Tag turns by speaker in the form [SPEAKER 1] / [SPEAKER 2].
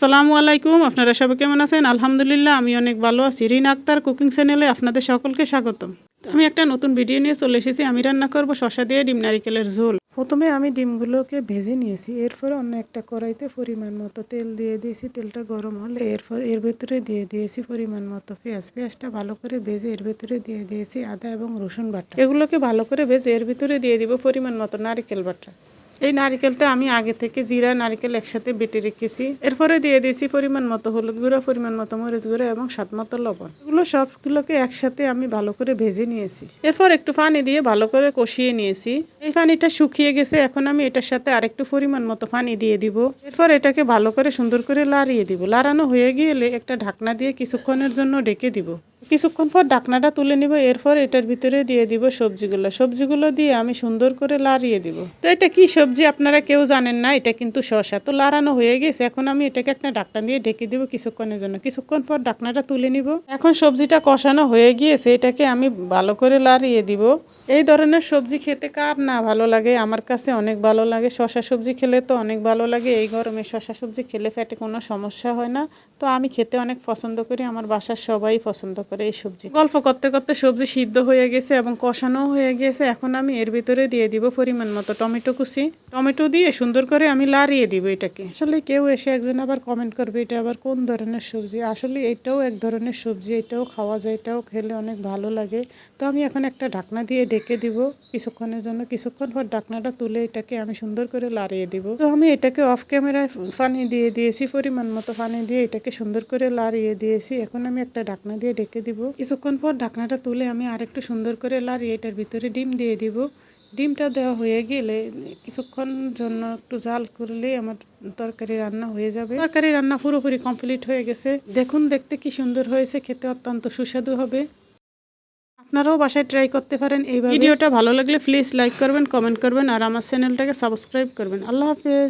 [SPEAKER 1] সালামু আলাইকুম, আপনারা সবাই কেমন আছেন? আলহামদুলিল্লাহ, আমি অনেক ভালো আছি। রিন আক্তার কুকিং চ্যানেলে আপনাদের সকলকে স্বাগতম। আমি একটা নতুন ভিডিও নিয়ে চলে এসেছি। আমি রান্না করব শশা দিয়ে ডিম নারিকেলের ঝোল। প্রথমে আমি ডিমগুলোকে ভেজে নিয়েছি। এরপরে অন্য একটা কড়াইতে পরিমাণ মতো তেল দিয়ে দিয়েছি। তেলটা গরম হলে এরপর এর ভেতরে দিয়ে দিয়েছি পরিমাণ মতো পেঁয়াজ। পেঁয়াজটা ভালো করে ভেজে এর ভেতরে দিয়ে দিয়েছি আদা এবং রসুন বাটা। এগুলোকে ভালো করে ভেজে এর ভিতরে দিয়ে দিব পরিমাণ মতো নারিকেল বাটা। এই নারকেলটা আমি আগে থেকে জিরা, নারকেল একসাথে বেটে রেখেছি। এরপরে দিয়ে দিয়েছি পরিমাণ মতো হলুদ গুঁড়ো, পরিমাণ মতো মরিচ গুঁড়ো এবং স্বাদ মতো লবণ। এগুলো সবগুলোকে একসাথে আমি ভালো করে ভেজে নিয়েছি। এরপর একটু পানি দিয়ে ভালো করে কষিয়ে নিয়েছি। এই পানিটা শুকিয়ে গেছে, এখন আমি এটার সাথে আরেকটু পরিমাণ মতো পানি দিয়ে দিব। এরপর এটাকে ভালো করে সুন্দর করে লাড়িয়ে দিব। লাড়ানো হয়ে গেলে একটা ঢাকনা দিয়ে কিছুক্ষণের জন্য ডেকে দিব। কিছুক্ষণ পর ঢাকনাটা তুলে নিব, এরপর এটার ভিতরে দিয়ে দিব সবজিগুলো। সবজিগুলো দিয়ে আমি সুন্দর করে লাড়িয়ে দিব। তো এটা কি সবজি আপনারা কেউ জানেন না, এটা কিন্তু শসা। তো লাড়ানো হয়ে গেছে, এখন আমি এটাকে একটা ঢাকনা দিয়ে ঢেকে দিব কিছুক্ষণের জন্য। কিছুক্ষণ পর ঢাকনাটা তুলে নিব। এখন সবজিটা কষানো হয়ে গিয়েছে, এটাকে আমি ভালো করে লাড়িয়ে দিব। এই ধরনের সবজি খেতে কার না ভালো লাগে? আমার কাছে অনেক ভালো লাগে। শশা সবজি খেলে তো অনেক ভালো লাগে। এই গরমে শশা সবজি খেলে ফ্যাটে কোনো সমস্যা হয় না। তো আমি খেতে অনেক পছন্দ করি, আমার বাসার সবাই পছন্দ করে। এই সবজি। গল্প করতে করতে সবজি সিদ্ধ হয়ে গেছে এবং কষানো হয়ে গেছে। এখন আমি এর ভিতরে দিয়ে দিব পরিমাণ মতো টমেটো কুচি। টমেটো দিয়ে সুন্দর করে আমি লাড়িয়ে দিব এটাকে। আসলে কেউ এসে একজন আবার কমেন্ট করবে, এটা আবার কোন ধরনের সবজি? আসলে এটাও এক ধরনের সবজি, এটাও খাওয়া যায়, এটাও খেলে অনেক ভালো লাগে। তো আমি এখন একটা ঢাকনা দিয়ে ঢেকে দিব। কিছুক্ষণের জন্য, কিছুক্ষণ পর ঢাকনাটা তুলে এটাকে আমি সুন্দর করে লাড়িয়ে দিব। তো আমি এটাকে অফ ক্যামেরায় পানি দিয়ে দিয়েছি, পরিমাণ মতো পানি দিয়ে এটাকে সুন্দর করে লাড়িয়ে দিয়েছি। এখন আমি একটা ঢাকনা দিয়ে ঢেকে দিব। কিছুক্ষণ পর ঢাকনাটা তুলে আমি আরেকটু সুন্দর করে লাড়িয়ে এটার ভিতরে ডিম দিয়ে দিব। ডিমটা দেওয়া হয়ে গেলে কিছুক্ষণ জন্য একটু জাল করলে আমার তরকারি রান্না হয়ে যাবে। তরকারি রান্না পুরোপুরি কমপ্লিট হয়ে গেছে। দেখুন, দেখতে কি সুন্দর হয়েছে, খেতে অত্যন্ত সুস্বাদু হবে। আপনারাও বাসায় ট্রাই করতে পারেন এই ভিডিওটা ভালো লাগলে প্লিজ লাইক করবেন, কমেন্ট করবেন, আর আমার চ্যানেলটাকে সাবস্ক্রাইব করবেন। আল্লাহ হাফেজ।